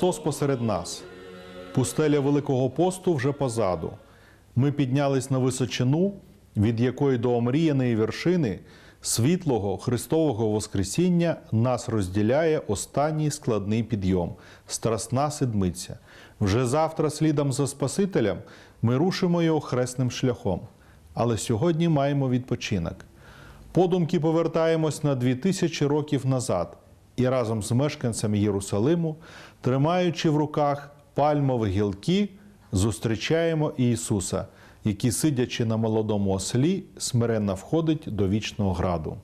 Христос посеред нас. Пустеля Великого посту вже позаду. Ми піднялись на височину, від якої до омріяної вершини світлого Христового Воскресіння нас розділяє останній складний підйом страсна седмиця. Вже завтра, слідом за Спасителем, ми рушимо його хресним шляхом. Але сьогодні маємо відпочинок. Подумки повертаємось на дві тисячі років назад і разом з мешканцями Єрусалиму, тримаючи в руках пальмові гілки, зустрічаємо Ісуса, який, сидячи на молодому ослі, смиренно входить до вічного граду.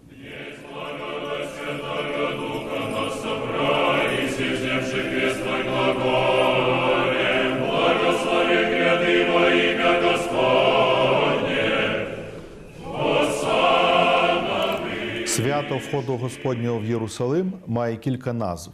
Свято входу Господнього в Єрусалим має кілька назв.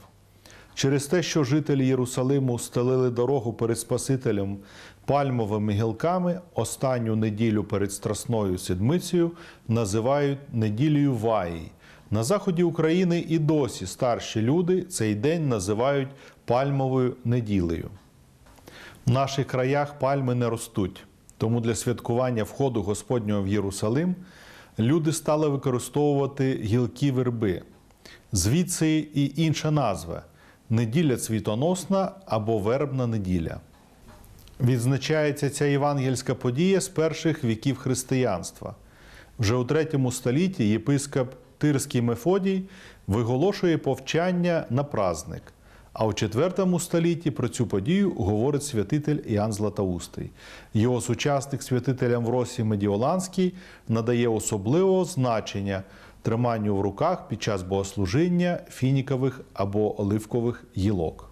Через те, що жителі Єрусалиму стелили дорогу перед Спасителем пальмовими гілками, останню неділю перед Страсною Седмицею називають неділею Ваї. На заході України і досі старші люди цей день називають пальмовою неділею. В наших краях пальми не ростуть, тому для святкування входу Господнього в Єрусалим люди стали використовувати гілки верби. Звідси і інша назва неділя цвітоносна або вербна неділя. Відзначається ця євангельська подія з перших віків християнства. Вже у третьому столітті єпископ Тирський Мефодій виголошує повчання на праздник. А у IV столітті про цю подію говорить святитель Іоанн Златоустий. Його сучасник святитель Амвросій Медіоланський надає особливого значення триманню в руках під час богослужіння фінікових або оливкових гілок.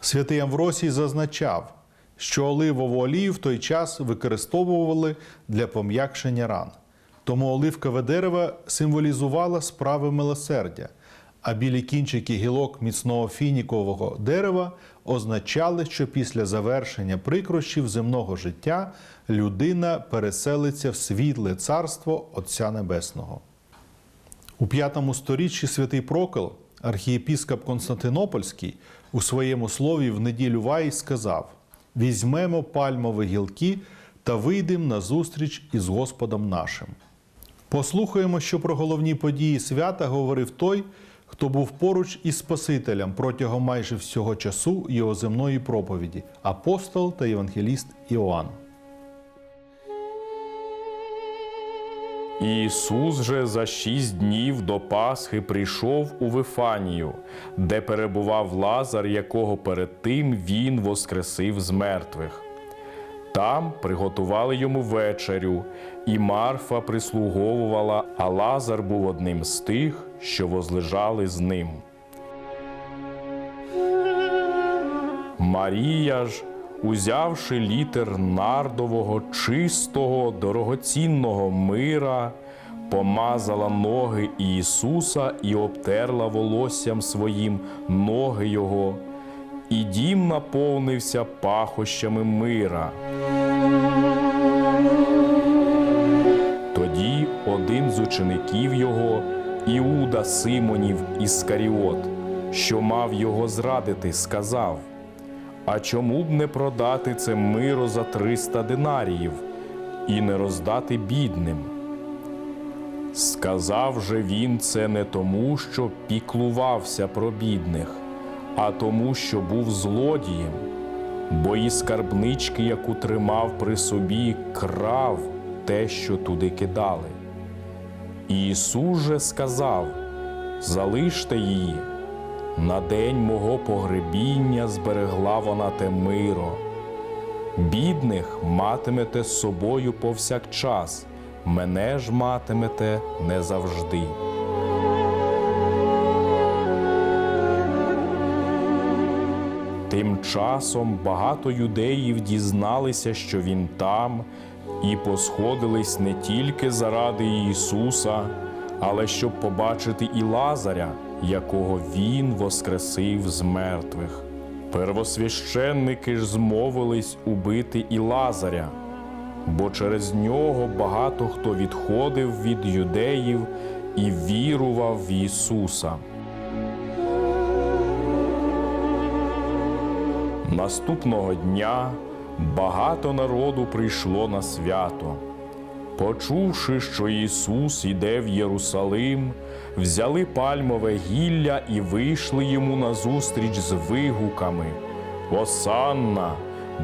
Святий Амвросій зазначав, що оливову олію в той час використовували для пом'якшення ран. Тому оливкове дерево символізувало справи милосердя, а білі кінчики гілок міцного фінікового дерева означали, що після завершення прикрощів земного життя людина переселиться в світле царство Отця Небесного. У п'ятому сторіччі святий Прокол, архієпіскоп Константинопольський, у своєму слові в неділю Ваї сказав: візьмемо пальмові гілки та вийдемо на зустріч із Господом нашим. Послухаємо, що про головні події свята говорив той, хто був поруч із Спасителем протягом майже всього часу його земної проповіді апостол та євангеліст Іоанн. Ісус же за шість днів до Пасхи прийшов у Вифанію, де перебував Лазар, якого перед тим він воскресив з мертвих. Там приготували йому вечерю, і Марфа прислуговувала, а Лазар був одним з тих, що возлежали з ним. Марія ж, узявши літер нардового, чистого, дорогоцінного мира, помазала ноги Ісуса і обтерла волоссям своїм ноги Його, і дім наповнився пахощами мира. Тоді один з учеників його, Іуда Симонів Іскаріот, що мав його зрадити, сказав: А чому б не продати це миро за триста динаріїв і не роздати бідним? Сказав же він це не тому, що піклувався про бідних, а тому, що був злодієм, бо і скарбнички, яку тримав при собі, крав те, що туди кидали. І Ісус же сказав: Залиште її, на день мого погребіння зберегла вона те миро. Бідних матимете з собою повсякчас, мене ж матимете не завжди. Тим часом багато юдеїв дізналися, що він там, і посходились не тільки заради Ісуса, але щоб побачити і Лазаря, якого Він воскресив з мертвих. Первосвященники ж змовились убити і Лазаря, бо через нього багато хто відходив від юдеїв і вірував в Ісуса. Наступного дня багато народу прийшло на свято. Почувши, що Ісус іде в Єрусалим, взяли пальмове гілля і вийшли йому назустріч з вигуками. Осанна,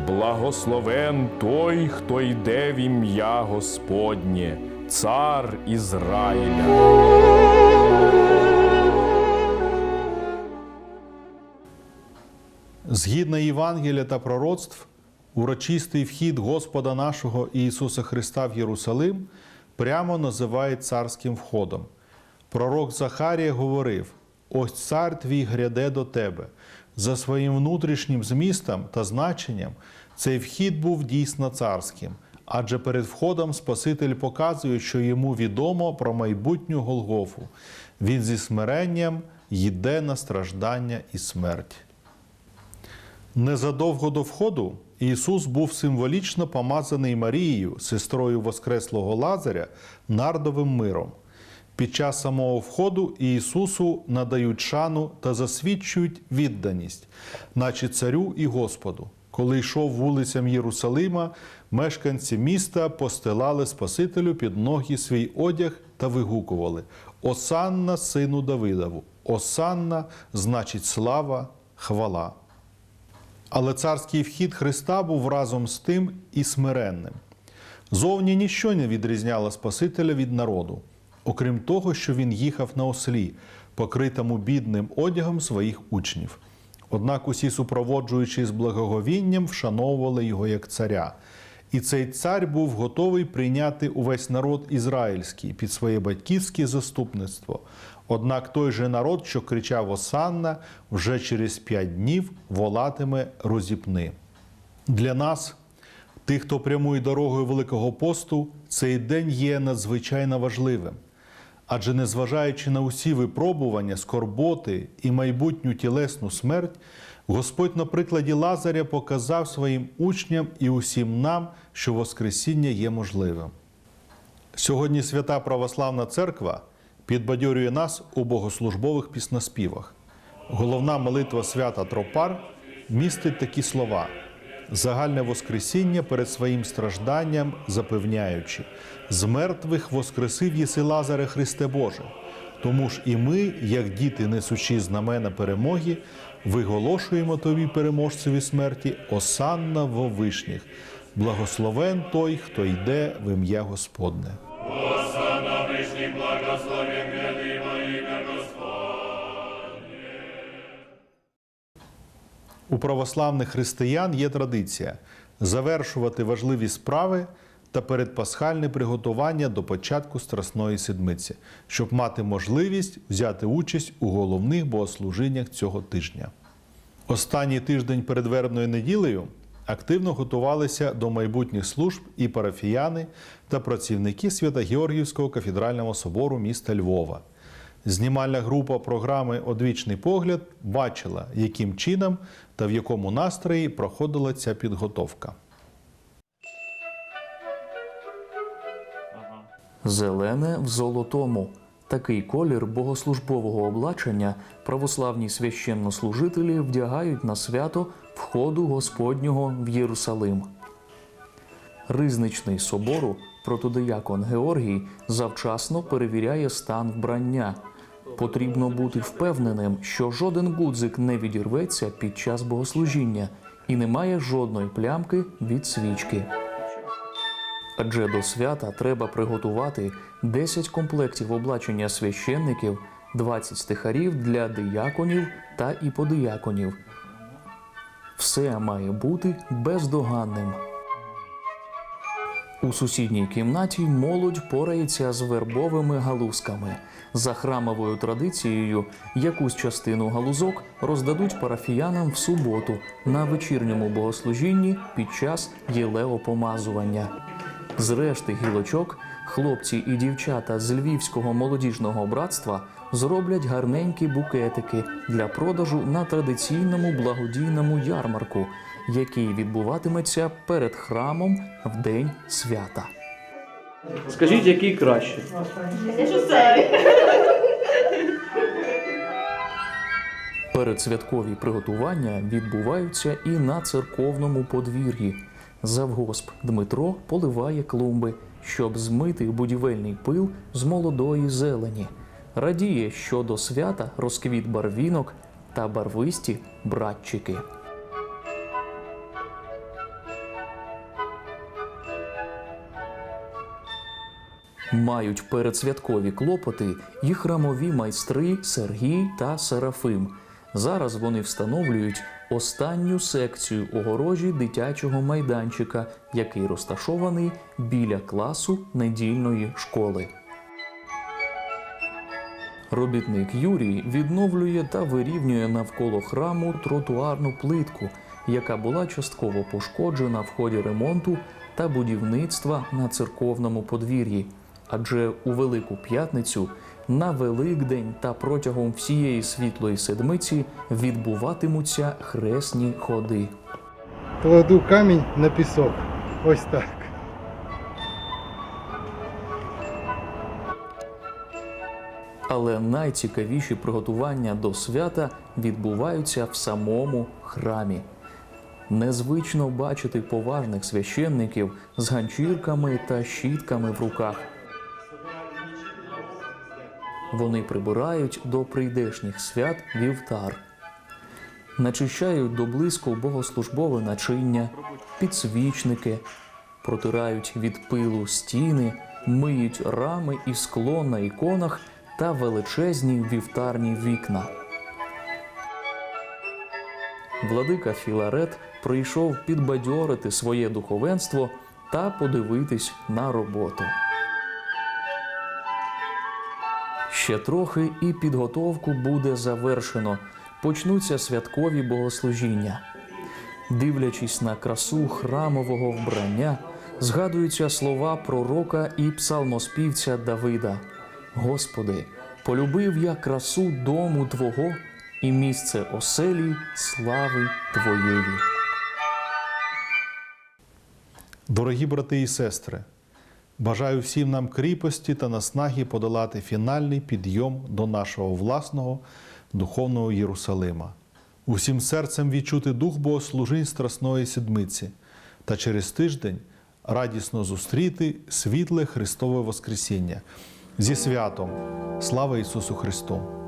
благословен той, хто йде в ім'я Господнє, цар Ізраїля. Згідно Євангелія та пророцтв, урочистий вхід Господа нашого Ісуса Христа в Єрусалим прямо називають царським входом. Пророк Захарія говорив: ось цар твій гряде до тебе. За своїм внутрішнім змістом та значенням цей вхід був дійсно царським, адже перед входом Спаситель показує, що йому відомо про майбутню Голгофу. Він зі смиренням йде на страждання і смерть. Незадовго до входу Ісус був символічно помазаний Марією, сестрою Воскреслого Лазаря, нардовим миром. Під час самого входу Ісусу надають шану та засвідчують відданість, наче царю і Господу. Коли йшов вулицям Єрусалима, мешканці міста постилали Спасителю під ноги свій одяг та вигукували: Осанна сину Давидову! Осанна значить слава, хвала. Але царський вхід Христа був разом з тим і смиренним. Зовні ніщо не відрізняло Спасителя від народу, окрім того, що він їхав на ослі, покритому бідним одягом своїх учнів. Однак усі супроводжуючи з благоговінням, вшановували його як царя. І цей цар був готовий прийняти увесь народ ізраїльський під своє батьківське заступництво. Однак той же народ, що кричав Осанна, вже через п'ять днів волатиме розіпни. Для нас, тих, хто прямує дорогою Великого посту, цей день є надзвичайно важливим. Адже незважаючи на усі випробування, скорботи і майбутню тілесну смерть, Господь на прикладі Лазаря показав своїм учням і усім нам, що Воскресіння є можливим. Сьогодні свята Православна Церква підбадьорює нас у богослужбових пісноспівах. Головна молитва свята Тропар містить такі слова: загальне Воскресіння перед своїм стражданням запевняючи, з мертвих воскресив єси Лазаре Христе Боже. Тому ж і ми, як діти, несучи знамена перемоги, виголошуємо тобі, переможцеві смерті, осанна во вишніх. Благословен той, хто йде в ім'я Господне. У православних християн є традиція завершувати важливі справи та передпасхальне приготування до початку Страсної Седмиці, щоб мати можливість взяти участь у головних богослужіннях цього тижня. Останній тиждень перед вербною неділею активно готувалися до майбутніх служб і парафіяни та працівники Свято-Георгіївського кафедрального собору міста Львова. Знімальна група програми Одвічний погляд бачила, яким чином та в якому настрої проходила ця підготовка. Зелене в золотому. Такий колір богослужбового облачення православні священнослужителі вдягають на свято входу Господнього в Єрусалим. Ризничний собору протодиякон Георгій завчасно перевіряє стан вбрання. Потрібно бути впевненим, що жоден гудзик не відірветься під час богослужіння і немає жодної плямки від свічки. Адже до свята треба приготувати 10 комплектів облачення священників, 20 стихарів для дияконів та іподияконів. Все має бути бездоганним. У сусідній кімнаті молодь порається з вербовими галузками. За храмовою традицією, якусь частину галузок роздадуть парафіянам в суботу на вечірньому богослужінні під час єлеопомазування. З решти гілочок хлопці і дівчата з Львівського молодіжного братства зроблять гарненькі букетики для продажу на традиційному благодійному ярмарку, який відбуватиметься перед храмом в день свята. Скажіть, який краще? Передсвяткові приготування відбуваються і на церковному подвір'ї. Завгосп Дмитро поливає клумби, щоб змити будівельний пил з молодої зелені. Радіє, що до свята розквіт барвінок та барвисті братчики. Мають передсвяткові клопоти і храмові майстри Сергій та Серафим. Зараз вони встановлюють останню секцію огорожі дитячого майданчика, який розташований біля класу недільної школи. Робітник Юрій відновлює та вирівнює навколо храму тротуарну плитку, яка була частково пошкоджена в ході ремонту та будівництва на церковному подвір'ї. Адже у Велику П'ятницю на Великдень та протягом всієї світлої седмиці відбуватимуться хресні ходи. Кладу камінь на пісок. Ось так. Але найцікавіші приготування до свята відбуваються в самому храмі. Незвично бачити поважних священників з ганчірками та щітками в руках. Вони прибирають до прийдешніх свят вівтар, начищають до блиску богослужбове начиння, підсвічники, протирають від пилу стіни, миють рами і скло на іконах та величезні вівтарні вікна. Владика Філарет прийшов підбадьорити своє духовенство та подивитись на роботу. Ще трохи і підготовку буде завершено. Почнуться святкові богослужіння. Дивлячись на красу храмового вбрання, згадуються слова пророка і псалмоспівця Давида: Господи, полюбив я красу дому Твого і місце оселі слави Твоєї. Дорогі брати і сестри, бажаю всім нам кріпості та наснаги подолати фінальний підйом до нашого власного духовного Єрусалима, усім серцем відчути дух богослужінь Страсної Седмиці та через тиждень радісно зустріти світле Христове Воскресіння зі святом. Слава Ісусу Христу!